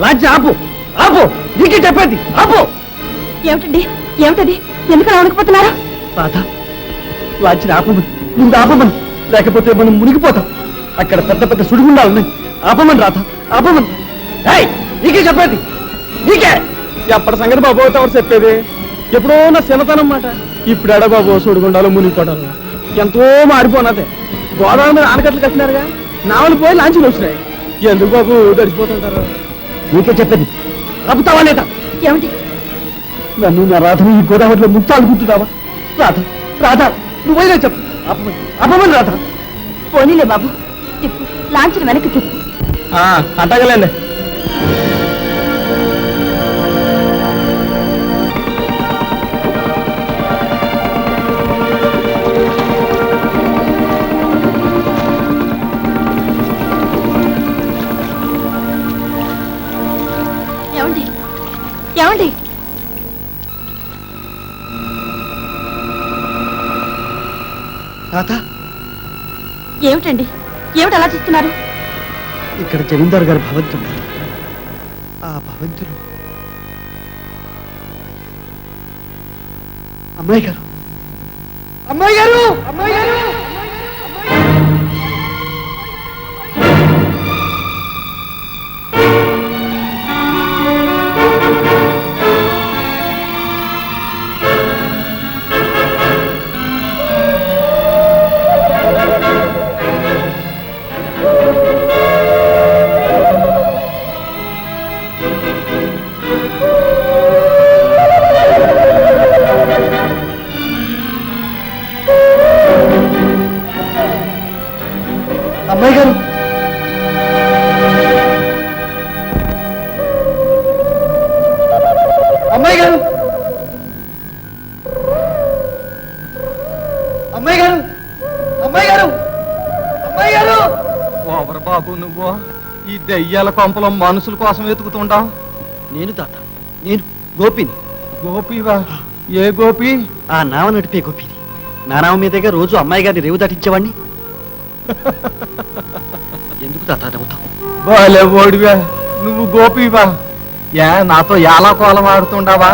లాంచి ఆపు. ఆపు. నీకే చెప్పేది. ఆపు. ఏమిటండి? ఏమిటది? ఎందుకు వణికిపోతున్నారు? రాధ లాంచిన ఆపమని. ముందు ఆపమని. లేకపోతే మనం మునిగిపోతాం. అక్కడ పెద్ద పెద్ద సుడిగుండాలు ఉన్నాయి ఆపమని రాధ. ఆపమని. ఏయ్, నీకే చెప్పేది. నీకే. ఎప్పటి సంగతి బాబు ఎవరు చెప్పేది? ఎప్పుడో నా చిన్నతనం మాట. ఇప్పుడు ఎడ బాబు సుడిగుండాలు మునిగిపోవడం ఎంతో మారిపోనదే. గోదావరి మీద ఆనకట్లు కట్టినారుగా. నావలు పోయి లాంచీలు వచ్చినాయి. ఎందుకు బాబు తడిచిపోతుంటారు నీకే చెప్పేది. ఆపుతావా లేదా? ఏమిటి? నన్ను నా రాధను ఈ గోదావరిలో ముక్తాలు గుర్తున్నావా రాధ రాధ నువ్వైనా చెప్పు. అపమని అపమని రాధ. పోనీలే బాబు లాంచిన వెనక్కి తిప్పు అట్టగలేండి ఏమండి? రాధ ఏమిటండి? ఏమిటి అలా చూస్తున్నారు? ఇక్కడ జమీందార్ గారు భవంతి ఉన్నారు ఆ భవంతిలో అమ్మాయి గారు. అమ్మాయి గారు! అమ్మాయి గారు! అమ్మాయి గారు! అమ్మాయి గారు! అమ్మాయి గారు! అమ్మాయి గారు! ఓవర్ బాబు నువ్వు. ఈ దెయ్యాల కొంపలో మనుషుల కోసం వెతుకుతుండవు నేను తాత. నేను గోపిని. గోపివా? ఏ గోపి? ఆ నావ నడిపే గోపిని నా నావ మీదగా రోజు అమ్మాయి గారిని రేవు దాటించేవాడిని ఎందుకు తాత నవ్వుతావు? బాలే ఓడివా. నువ్వు గోపివా? ఏ నాతో ఎలా కోలం ఆడుతుండవా?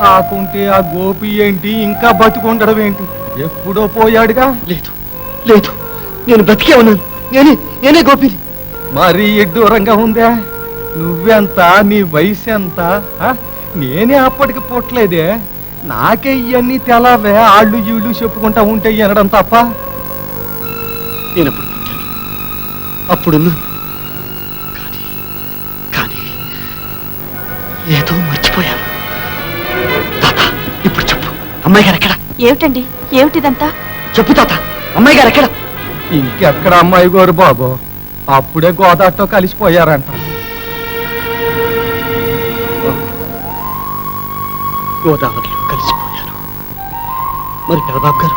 కాకుంటే ఆ గోపి ఏంటి ఇంకా బతికుండడం ఏంటి? ఎప్పుడో పోయాడుగా? లేదు లేదు. నేను బ్రతికే ఉన్నాను. నేనే నేనే గోపిని. మరీ ఎడ్డూరంగా ఉందే? నువ్వెంత నీ వయసు ఎంత? నేనే అప్పటికి పుట్టలేదే. నాకే ఇవన్నీ తెలవే ఆళ్ళు ఈళ్ళు చెప్పుకుంటా ఉంటే వినడం తప్ప? నేను అప్పుడు పుట్టాను. అప్పుడున్నాను ఏదో మర్చిపోయాను. తాత ఇప్పుడు చెప్పు. అమ్మాయి గారు ఎక్కడ? ఏమిటండి? ఏమిటిదంతా? చెప్పు తాత అమ్మాయి గారు ఎక్కడ? ఇంకెక్కడ అమ్మాయి గోరు బాబు? అప్పుడే గోదాట్లో కలిసిపోయారంట. గోదావరిలో కలిసిపోయారు. మరి పెదబాబు గారు?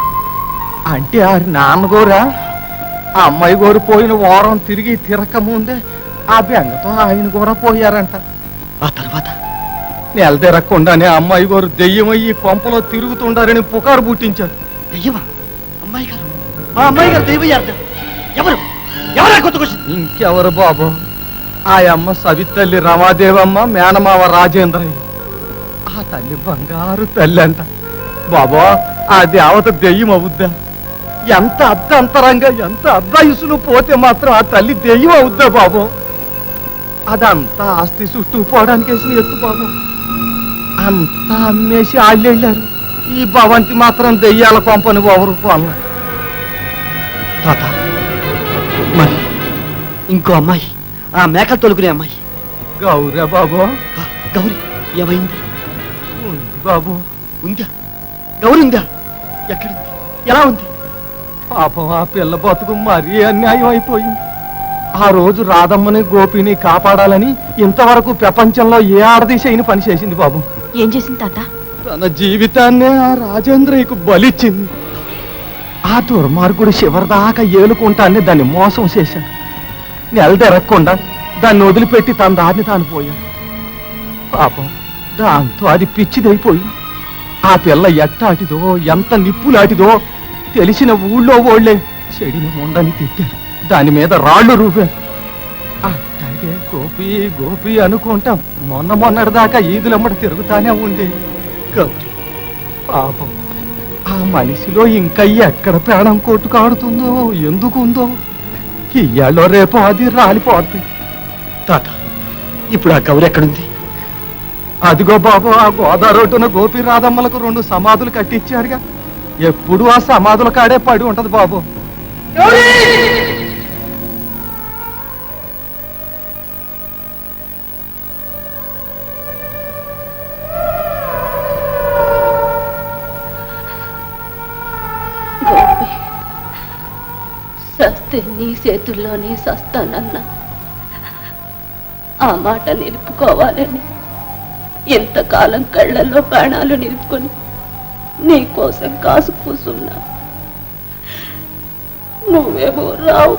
అంటే ఆ నాన్నగోరా? ఆ అమ్మాయి గోరు పోయిన వారం తిరిగి తిరక ముందే ఆ బెంగతో ఆయన కూడా పోయారంట. ఆ తర్వాత? నెల తిరగకుండానే అమ్మాయి గారు దెయ్యమయ్యి కొంపలో తిరుగుతుండారని పుకారు పుట్టించారు. దెయ్యమా? అమ్మాయి గారు? ఆ అమ్మాయి గారు దెయ్యమయ్యారు ఎవరు? ఎవరా కొత్త క్వశ్చన్? ఇంకెవరు బాబు? ఆ అమ్మ సవితల్లి రమాదేవమ్మ మేనమావ రాజేంద్రయ్య. ఆ తల్లి బంగారు తల్లి అంట. బాబా ఆ దేవత దెయ్యం అవుద్దా ఎంత అర్ధంతరంగా ఎంత అర్ధాయుసులు పోతే మాత్రం ఆ తల్లి దెయ్యం అవుద్దా బాబు? అదంతా ఆస్తి చుట్టూ పోవడానికి వేసిన ఎత్తు బాబు. అంతా అమ్మేసి వాళ్ళు వెళ్ళారు. ఈ భవంతి మాత్రం దెయ్యాల కొంపని ఎవరు కొన్నారు తాత మరి ఇంకో అమ్మాయి ఆ మేకలు తొలుకునే అమ్మాయి. గౌరే బాబు. ఆ, గౌరి ఏమైంది? ఉంది బాబు. ఉందా? గౌరి ఉందా? ఎక్కడుంది? ఎలా ఉంది? పాపం ఆ పిల్ల బతుకు మరీ అన్యాయం అయిపోయింది. ఆ రోజు రాధమ్మని గోపిని కాపాడాలని ఇంతవరకు ప్రపంచంలో ఏ ఆడది చేయని పని చేసింది బాబు. ఏం చేసింది తాత? తన జీవితాన్నే ఆ రాజేంద్రయ్యకు బలిచ్చింది. ఆ దుర్మార్గుడు చివరిదాకా ఏలుకుంటాన్ని దాన్ని మోసం చేశాను నెలదెరగకుండా దాన్ని వదిలిపెట్టి తన దారిని తాను పోయాను పాపం దాంతో అది పిచ్చిదైపోయి ఆ పిల్ల ఎట్టాటిదో ఎంత నిప్పులాటిదో తెలిసిన ఊళ్ళో ఓళ్ళే చెడిని ముండని తిట్టారు. దాని మీద రాళ్ళు రూపారు. ఊరికే గోపి గోపి అనుకుంటాం. మొన్న మొన్నటిదాకా ఈదులమ్మడి తిరుగుతానే ఉంది గౌరీ పాపం. ఆ మనిషిలో ఇంకా ఎక్కడ ప్రాణం కొట్టుకాడుతుందో ఎందుకుందో. ఇయ్యాలో రేపు అది రాలిపోద్ది. తాత ఇప్పుడు ఆ గౌరీ ఎక్కడుంది? అదిగో బాబు ఆ గోదావరి ఒడ్డున గోపి రాధమ్మలకు రెండు సమాధులు కట్టించారుగా. ఎప్పుడు ఆ సమాధుల కాడే పడి ఉంటది బాబు. చస్తే నీ చేతుల్లోనే సస్తానన్నా. ఆ మాట నిలుపుకోవాలని ఎంతకాలం కళ్ళల్లో ప్రాణాలు నిలుపుకొని నీ కోసం కాసు కూసున్నా. నువ్వేమో రావు.